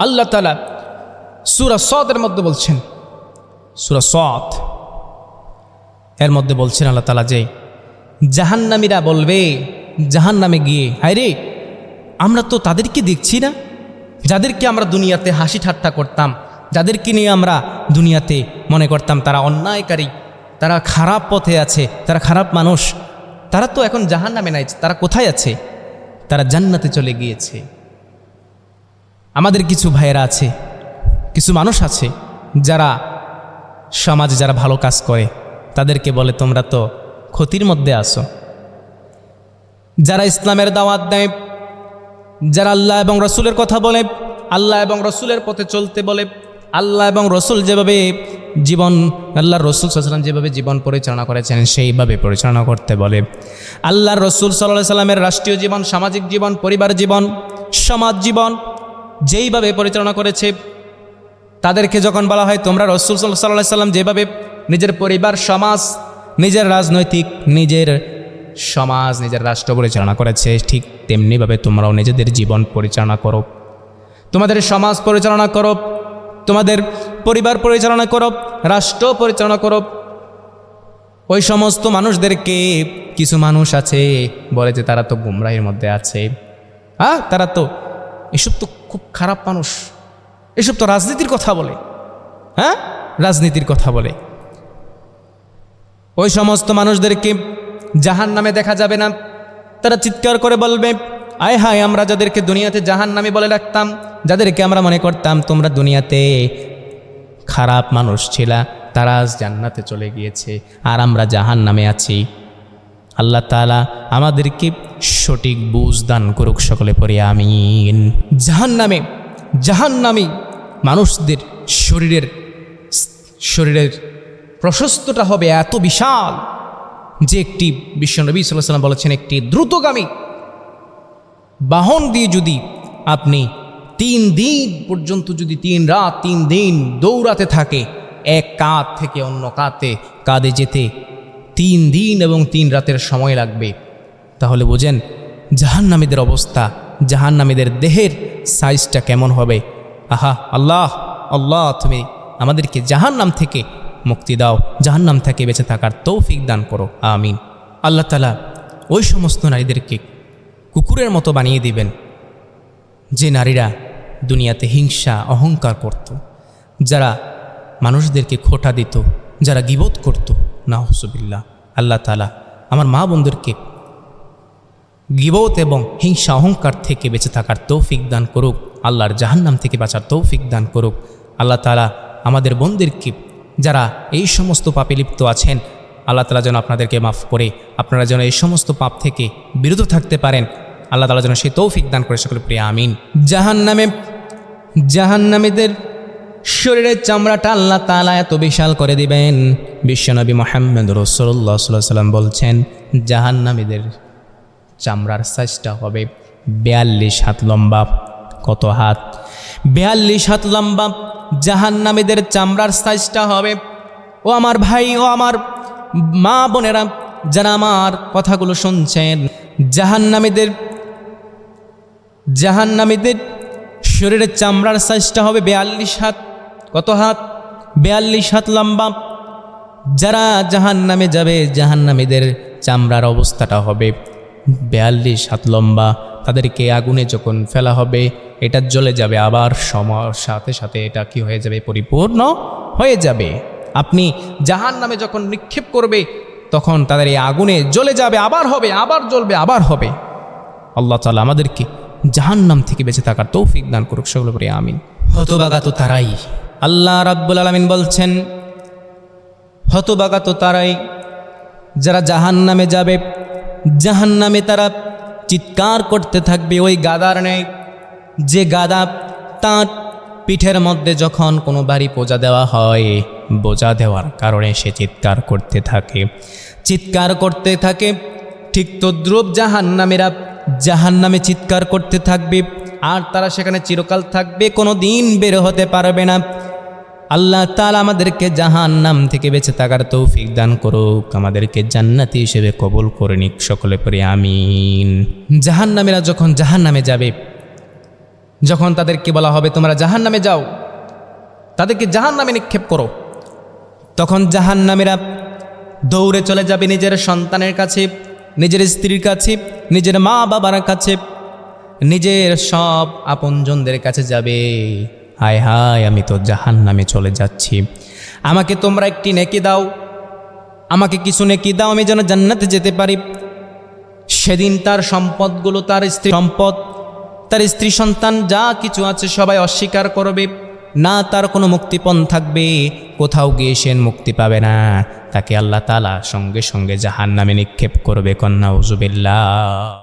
আল্লাহ তালা সুরা সদের মধ্যে বলছেন, সুরা সদ এর মধ্যে বলছেন আল্লাহ তালা যে, জাহান্নামীরা বলবে, জাহান্নামে গিয়ে হায় রে আমরা তো তাদেরকে দেখছি না, যাদেরকে আমরা দুনিয়াতে হাসি ঠাট্টা করতাম, যাদেরকে নিয়ে আমরা দুনিয়াতে মনে করতাম তারা অন্যায়কারী, তারা খারাপ পথে আছে, তারা খারাপ মানুষ, তারা তো এখন জাহান্নামে নাই, তারা কোথায় আছে? তারা জান্নাতে চলে গিয়েছে। আমাদের কিছু ভাইয়েরা আছে, কিছু মানুষ আছে যারা সমাজে যারা ভালো কাজ করে, তাদেরকে বলে তোমরা তো ক্ষতির মধ্যে আসো যারা ইসলামের দাওয়াত দেয়, যারা আল্লাহ এবং রসুলের কথা বলে, আল্লাহ এবং রসুলের পথে চলতে বলে, আল্লাহ এবং রসুল যেভাবে জীবন আল্লাহ রসুল সাল্লাম যেভাবে জীবন পরিচালনা করেছেন, সেইভাবে পরিচালনা করতে বলে। আল্লাহর রসুল সাল্লাহ সাল্লামের রাষ্ট্রীয় জীবন, সামাজিক জীবন, পরিবার জীবন, সমাজ জীবন যেইভাবে পরিচালনা করেছে, তাদেরকে যখন বলা হয়, তোমরা রসুল সাল্লাহ সাল্লাম যেভাবে নিজের পরিবার, সমাজ, নিজের রাজনৈতিক, নিজের সমাজ, নিজের রাষ্ট্র পরিচালনা করেছে, ঠিক তেমনিভাবে তোমরাও নিজেদের জীবন পরিচালনা করো। তোমাদের সমাজ পরিচালনা করো, তোমাদের পরিবার পরিচালনা করো, রাষ্ট্র পরিচালনা করো। ওই সমস্ত মানুষদেরকে কিছু মানুষ আছে, বলে যে তারা তো গুমরাহির মধ্যে আছে। হ্যাঁ তারা তো এসব তো খুব খারাপ মানুষ। এসব তো রাজনীতির কথা বলে। হ্যাঁ? রাজনীতির কথা বলে। ওই সমস্ত মানুষদেরকে জাহান নামে দেখা যাবে না। তারা চিৎকার করে বলবে, আয় হায়, আমরা যাদেরকে দুনিয়াতে জাহান নামে বলে রাখতাম, যাদেরকে আমরা মনে করতাম তোমরা দুনিয়াতে খারাপ মানুষ ছিলা, তারা আজ জান্নাতে চলে গিয়েছে, আর আমরা জাহান নামে আছি। আল্লাহ তালা আমাদেরকে সঠিক বুঝ দান করুক সকলে পরে আমিন। জাহান নামে জাহান নামী মানুষদের শরীরের শরীরের প্রশস্তটা হবে এত বিশাল যে একটি বিশ্বনবী সাল্লাহ সাল্লাম বলেছেন, একটি দ্রুতগামী বাহন দিয়ে যদি আপনি তিন দিন পর্যন্ত যদি তিন রাত, তিন দিন দৌড়াতে থাকে, এক কাঁধ থেকে অন্য কাঁধে কাঁধে যেতে তিন দিন এবং তিন রাতের সময় লাগবে। তাহলে বোঝেন, জাহান্নামীদের অবস্থা, জাহান্নামীদের দেহের সাইজটা কেমন হবে? আহা, আল্লাহ আল্লাহ, তুমি আমাদেরকে জাহান্নাম থেকে মুক্তি দাও, জাহান্নাম থেকে বেঁচে থাকার তৌফিক দান করো, আমিন। আল্লাহ তালা ওই সমস্ত নারীদেরকে কুকুরের মতো বানিয়ে দিবেন, যে নারীরা দুনিয়াতে হিংসা, অহংকার করত, যারা মানুষদেরকে খোটা দিত, যারা গিবোধ করত। না হসুবিল্লা আল্লাহ তালা আমার মা বোনদেরকে গিবত এবং হিংসা অহংকার থেকে বেঁচে থাকার তৌফিক দান করুক, আল্লাহর জাহান্নাম থেকে বাঁচার তৌফিক দান করুক। আল্লাহ তালা আমাদের বোনদেরকে যারা এই সমস্ত পাপে লিপ্ত আছেন, আল্লাহ তালা যেন আপনাদেরকে মাফ করে, আপনারা যেন এই সমস্ত পাপ থেকে বিরত থাকতে পারেন। আল্লাহ তালা যেন সেই তৌফিক দান করে সকলে প্রিয় আমিন। জাহান নামে জাহান্নামীদের শরীরের চামড়াটা আল্লাহ তালা এত বিশাল করে দিবেন। বিশ্বনবী মোহাম্মদ রসল্লা সাল্লাম বলছেন, জাহান্নামীদের চামড়ার সাইজটা হবে বেয়াল্লিশ হাত লম্বা। কত হাত? বেয়াল্লিশ হাত লম্বা। জাহান্নামীদের চামড়ার সাইজটা হবে, ও আমার ভাই, ও আমার মা বোনেরা, যারা আমার কথাগুলো শুনছেন। জাহান্নামীদের জাহান্নামীদের শরীরের চামড়ার সাইজটা হবে বেয়াল্লিশ হাত। কত হাত? বেয়াল্লিশ হাত লম্বা। যারা জাহান নামে যাবে, জাহান্নামীদের চামড়ার অবস্থাটা হবে বেয়াল্লিশ হাত লম্বা, তাদেরকে আগুনে যখন ফেলা হবে এটা জ্বলে যাবে আবার সময়ের সাথে সাথে এটা কি হয়ে যাবে? পরিপূর্ণ হয়ে যাবে। আপনি জাহান নামে যখন নিক্ষেপ করবে, তখন তাদের এই আগুনে জ্বলে যাবে, আবার হবে, আবার জ্বলবে, আবার হবে। আল্লাহ তালা আমাদেরকে জাহান্নাম থেকে বেঁচে থাকার তৌফিক দান করুক সেগুলো করে আমিন। হতবাগা তো তারাই। আল্লাহ রাব্বুল আলমিন বলছেন হতবাগা তো তারাই যারা জাহান নামে যাবে জাহান নামে তারা চিৎকার করতে থাকবে ওই গাদার নেই। যে গাদা তার পিঠের মধ্যে যখন কোনো বাড়ি পোজা দেওয়া হয়, বোঝা দেওয়ার কারণে সে চিৎকার করতে থাকে। চিৎকার করতে থাকে, ঠিক তদ্রুপ জাহান্নামেরা জাহান্নামে চিৎকার করতে থাকবে, আর তারা সেখানে চিরকাল থাকবে, কোনো দিন বের হতে পারবে না। আল্লাহ তালা আমাদেরকে জাহান্নাম থেকে বেঁচে থাকার তৌফিক দান করুক, আমাদেরকে জান্নাতি হিসেবে কবুল করে নিক সকলে পরে আমিন। জাহান্নামেরা যখন জাহান্নামে যাবে, যখন তাদেরকে বলা হবে, তোমরা জাহান নামে যাও, তাদেরকে জাহান নামে নিক্ষেপ করো, তখন জাহান নামেরা দৌড়ে চলে যাবে নিজের সন্তানের কাছে, নিজের স্ত্রীর কাছে, নিজের মা বাবার কাছে, নিজের সব আপনজনদের কাছে যাবে। হায় হায়, আমি তো জাহান নামে চলে যাচ্ছি। আমাকে তোমরা একটি নেকি দাও। আমাকে কিছু নেকি দাও, আমি যেন জান্নাতে যেতে পারি। সেদিন তার সম্পদগুলো, তার স্ত্রী সম্পদ, তার স্ত্রী সন্তান, যা কিছু আছে সবাই অস্বীকার করবে। না, তার কোনো মুক্তিপণ থাকবে। কোথাও গিয়ে সে মুক্তি পাবে না। তাকে আল্লাহ তালা সঙ্গে সঙ্গে জাহান নামে নিক্ষেপ করবে, কন্যা উজুবিল্লা